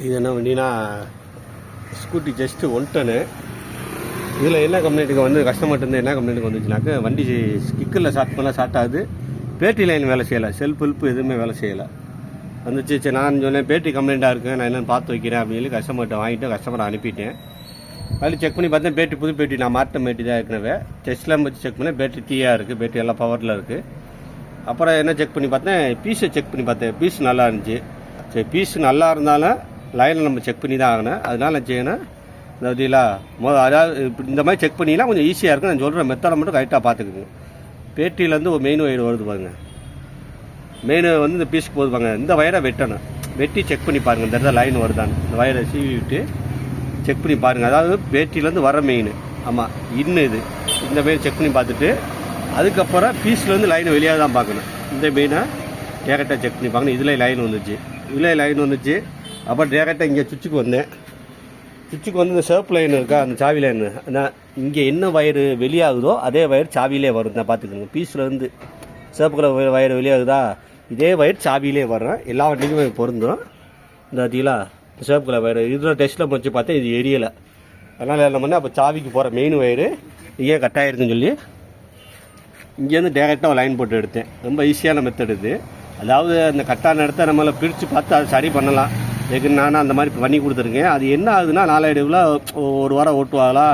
இது என்ன வண்டினா ஸ்கூட்டி ஜஸ்ட்டு ஒன் டன்னு இதில் என்ன கம்ப்ளைண்ட்டுக்கு வந்து கஸ்டமர்ட்டு என்ன கம்ப்ளைண்ட்டுக்கு வந்துச்சுனாக்க வண்டி கிக்கில் ஸ்டார்ட் பண்ணால் ஸ்டார்ட் ஆகுது. பேட்டரி லைன் வேலை செய்யலை. செல்ஃப் ஹெல்ப் எதுவுமே வேலை செய்யலை. வந்துச்சு சரி நான் சொன்னேன் பேட்டரி கம்ப்ளைண்ட்டாக இருக்கேன் நான் என்னென்னு பார்த்து வைக்கிறேன் அப்படின்னு சொல்லி கஸ்டமர்கிட்ட வாங்கிட்டு கஸ்டமரை அனுப்பிட்டேன். அதில் செக் பண்ணி பார்த்தேன் பேட்டரி புது பேட்டரி நான் மாட்ட பேட்டரி தான் ஏற்கனவே. டெஸ்ட்லாம் வச்சு செக் பண்ணேன் பேட்டரி தீயாக இருக்குது பேட்டரி எல்லாம் பவரில் இருக்குது அப்புறம் என்ன செக் பண்ணி பார்த்தேன் பீஸை செக் பண்ணி பார்த்தேன் பீஸ் நல்லா இருந்துச்சு. சரி பீஸ் நல்லா இருந்தாலும் லைனில் நம்ம செக் பண்ணி தான் ஆகணும். அதனால் நான் செய்யணும். இந்த வண்டியில் மொ அதாவது இப்படி இந்த மாதிரி செக் பண்ணினா கொஞ்சம் ஈஸியாக இருக்கும். நான் சொல்கிற மெத்தடை மட்டும் கரெக்டாக பார்த்துக்குங்க. பேட்டியிலேருந்து ஒரு மெயின் ஒயர் வருது பாருங்க. மெயின் வந்து இந்த பீஸ்க்கு போகுது பாருங்க. இந்த வயரை வெட்டணும். வெட்டி செக் பண்ணி பாருங்கள் இந்த இடத்துல லைன் வருதான்னு. இந்த வயரை சீவி விட்டு செக் பண்ணி பாருங்கள் அதாவது பேட்டியிலேருந்து வர மெயின் ஆமாம் இன்னும் இது. இந்த மெயின் செக் பண்ணி பார்த்துட்டு அதுக்கப்புறம் பீஸ்லேருந்து லைன் வெளியாக தான் பார்க்கணும். இந்த மெயினை டேரெக்டாக செக் பண்ணி பார்க்கணும். இதில் லைன் வந்துச்சு. இதில் லைன் வந்துச்சு. அப்போ டேரெக்டாக இங்கே சுவிட்சுக்கு வந்தேன். சுவிட்சுக்கு வந்து இந்த சேப் லைன் இருக்கா அந்த சாவி லைன் நான் இங்கே என்ன வயரு வெளியாகுதோ அதே வயர் சாவியிலே வரும். தான் பார்த்துக்கோங்க. பீஸ்லேருந்து சேப்பு கலர் வயர் வெளியாகுதா? இதே வயர் சாவியிலே வர்றேன். எல்லா வண்டிக்குமே பொருந்தும். இந்த பார்த்தீங்களா? சேப்பு கலர் வயர். இதில் டெஸ்ட்டில் முடிச்சு பார்த்தா இது எரியலை. அதனால் என்ன பண்ணேன் அப்போ சாவிக்கு போகிற மெயின் வயரு இங்கே கட் சொல்லி இங்கேருந்து டேரெக்டாக லைன் போட்டு எடுத்தேன். ரொம்ப ஈஸியான மெத்தட் இது. அதாவது அந்த கட்டான இடத்த நம்மளை பிரித்து பார்த்து அதை சரி பண்ணலாம். ஏற்கனவே நானும் அந்த மாதிரி பண்ணி கொடுத்துருக்கேன். அது என்ன ஆகுதுன்னா நாளடைவில் ஒரு வாரம் ஓட்டுவாங்களா?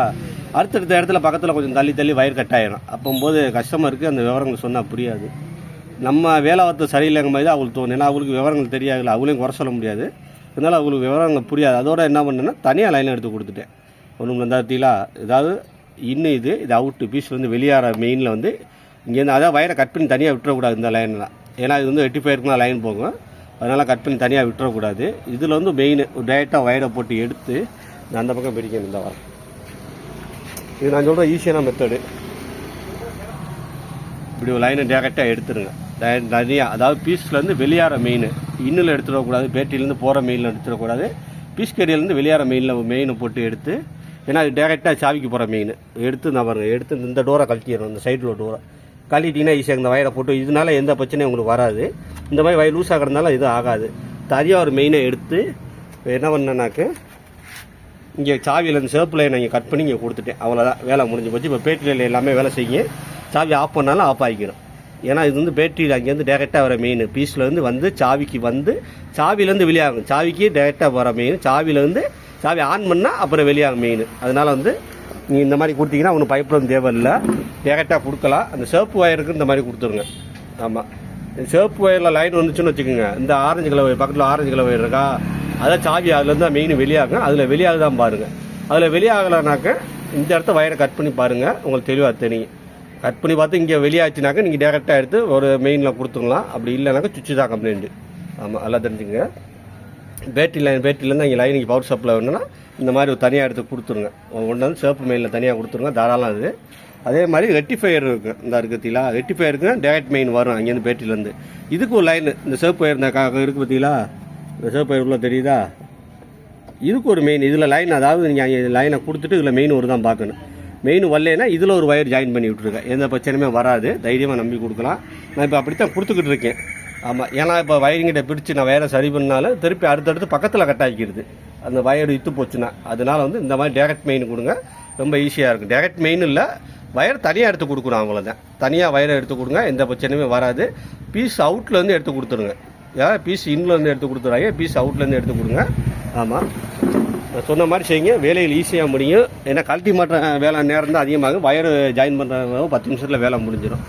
அடுத்தடுத்த இடத்துல பக்கத்தில் கொஞ்சம் தள்ளி தள்ளி வயர் கட் ஆகிடும் அப்போம்போது கஸ்டமருக்கு அந்த விவரங்கள் சொன்னால் புரியாது. நம்ம வேலாவத்தை சரியில்லைங்க மாதிரி தான் அவங்களுக்கு தோணும். ஏன்னா அவங்களுக்கு விவரங்கள் தெரியாதுல அவங்களையும் குறை சொல்ல முடியாது. இருந்தாலும் அவங்களுக்கு விவரங்கள் புரியாது. அதோட என்ன பண்ணேன்னா தனியாக லைன் எடுத்து கொடுத்துட்டேன். ஒன்றும் இருந்தாத்தீங்களா ஏதாவது இன்னும் இது இது அவுட்டு பீஸ் வந்து வெளியேற மெயினில் வந்து இங்கேருந்து அதாவது வயரை கட் பண்ணி தனியாக விட்டுறக்கூடாது இந்த லைன்லாம் ஏன்னா இது வந்து எட்டி போயிருக்குன்னா லைன் போகும். அதனால் கட் பண்ணி தனியாக விட்டுறக்கூடாது. இதில் வந்து மெயின் டேரெக்டாக வயரை போட்டு எடுத்து நான் அந்த பக்கம் பிரிக்கணும் இந்த வாரம். இது நான் சொல்கிற ஈஸியான மெத்தடு இப்படி ஒரு லைனை டேரெக்டாக எடுத்துருங்க. தனியாக அதாவது பீஸ்லேருந்து வெளியாகிற மெயின் இன்னில் எடுத்துடக்கூடாது பேட்டிலேருந்து போகிற மெயினில் எடுத்துடக்கூடாது. பீஸ் கடியிலேருந்து வெளியாகிற மெயினில் மெயினை போட்டு எடுத்து ஏன்னா அது டேரெக்டாக சாவிக்கு போகிற மெயின் எடுத்து நான் பாருங்கள் எடுத்து இந்த டோரை கழட்டிடணும் இந்த சைடில் டோரை கழட்டிட்டீங்கன்னா ஈஸியாக இந்த வயலை போட்டு இதனால எந்த பிரச்சனையும் உங்களுக்கு வராது. இந்த மாதிரி வயல் லூஸ் ஆகிறதுனால இது ஆகாது. தரியாக ஒரு மெயினை எடுத்து என்ன பண்ணேன்னாக்கு இங்கே சாவியில் இந்த சிவப்பு லைனை இங்கே கட் பண்ணி இங்கே கொடுத்துட்டேன். அவ்வளோதான் வேலை முடிஞ்சு போச்சு. இப்போ பேட்டரியில் எல்லாமே வேலை செய்யும் சாவி ஆஃப் பண்ணாலும் ஆஃப் ஆகிக்கிறோம் ஏன்னா இது வந்து பேட்டரியில் அங்கேருந்து டேரெக்டாக வர மெயின் பீஸ்லேருந்து வந்து சாவிக்கு வந்து சாவிலேருந்து வெளியாகும். சாவிக்கு டேரெக்டாக வர மெயின் சாவிலேருந்து சாவி ஆன் பண்ணால் அப்புறம் வெளியாகும் மெயின் அதனால் வந்து நீங்கள் இந்த மாதிரி கொடுத்தீங்கன்னா ஒன்றும் பைப்லாம் தேவையில்லை. டேரெக்டாக கொடுக்கலாம். அந்த சேப்பு ஒயருக்கு இந்த மாதிரி கொடுத்துருங்க. ஆமாம் சேப்பு ஒயரில் லைன் வந்துச்சுன்னு வச்சுக்கோங்க. இந்த ஆரஞ்சு கலர் பக்கத்தில் ஆரஞ்சு கலர் ஒயர் இருக்கா? அதான் சாவி அதுலேருந்து தான் மெயின் வெளியாகும். அதில் வெளியாகுதான் பாருங்கள் அதில் வெளியாகலைனாக்க இந்த இடத்த வயரை கட் பண்ணி பாருங்கள் உங்களுக்கு தெளிவாக தெரியும். கட் பண்ணி பார்த்து இங்கே வெளியாச்சுனாக்க நீங்கள் டேரெக்டாக எடுத்து ஒரு மெயினில் கொடுத்துக்கலாம். அப்படி இல்லைனாக்கா சுவிட்சு தான் கம்ப்ளைண்ட்டு ஆமாம் எல்லாம் தெரிஞ்சுங்க பேட்டரி லைன் பேட்டரியிலேருந்து இங்கே லைனுக்கு பவர் சப்ளை வேணும்னா இந்த மாதிரி ஒரு தனியாக எடுத்து கொடுத்துருங்க. ஒன்று வந்து சிவப்பு மெயினில் தனியாக கொடுத்துருங்க தாராளம் அது. அதே மாதிரி ரெட்டிஃபயர் இருக்குது இந்த இருக்குங்களா ரெட்டிஃபயருக்கு டேரக்ட் மெயின் வரும் அங்கேருந்து பேட்டரியிலேருந்து இதுக்கு ஒரு லைன் இந்த சிவப்பு ஒயர் இந்த இருக்குது பார்த்தீங்களா இந்த சிவப்பு ஒயர் உள்ள தெரியுதா? இதுக்கு ஒரு மெயின் இதில் லைன் அதாவது நீங்கள் அங்கே லைனை கொடுத்துட்டு இதில் மெயின் ஒரு தான் பார்க்கணும். மெயின் வரலனா இதில் ஒரு ஒயர் ஜாயின் பண்ணி விட்ருக்கேன் எந்த பிரச்சனையுமே வராது. தைரியமாக நம்பி கொடுக்கலாம். நான் இப்போ அப்படித்தான் கொடுத்துக்கிட்டு இருக்கேன். ஆமாம் ஏன்னா இப்போ வயரிங்கிட்ட பிடிச்சி நான் வயரை சரி பண்ணாலும் திருப்பி அடுத்தடுத்து பக்கத்தில் கட் ஆக்கிடுது. அந்த வயர் இத்து போச்சுன்னா. அதனால் வந்து இந்த மாதிரி டேரக்ட் மெயின் கொடுங்க. ரொம்ப ஈஸியாக இருக்கும். டேரக்ட் மெயின் இல்லை வயர் தனியாக எடுத்து கொடுக்கணும் அவ்வளோதான் தனியாக வயரை எடுத்து கொடுங்க எந்த பிரச்சனையுமே வராது. பீஸ் அவுட்லேருந்து எடுத்து கொடுத்துருங்க. ஏன் பீஸ் இன்லேருந்து எடுத்து கொடுத்துறாங்க பீஸ் அவுட்லேருந்து எடுத்து கொடுங்க. ஆமாம் சொன்ன மாதிரி செய்யுங்க. வேலையில் ஈஸியாக முடியும். ஏன்னா கழட்டி மாற்ற வேலை நேரம் தான் அதிகமாகும். வயர் ஜாயின் பண்ணுறவங்க பத்து நிமிஷத்தில் வேலை முடிஞ்சிடும்.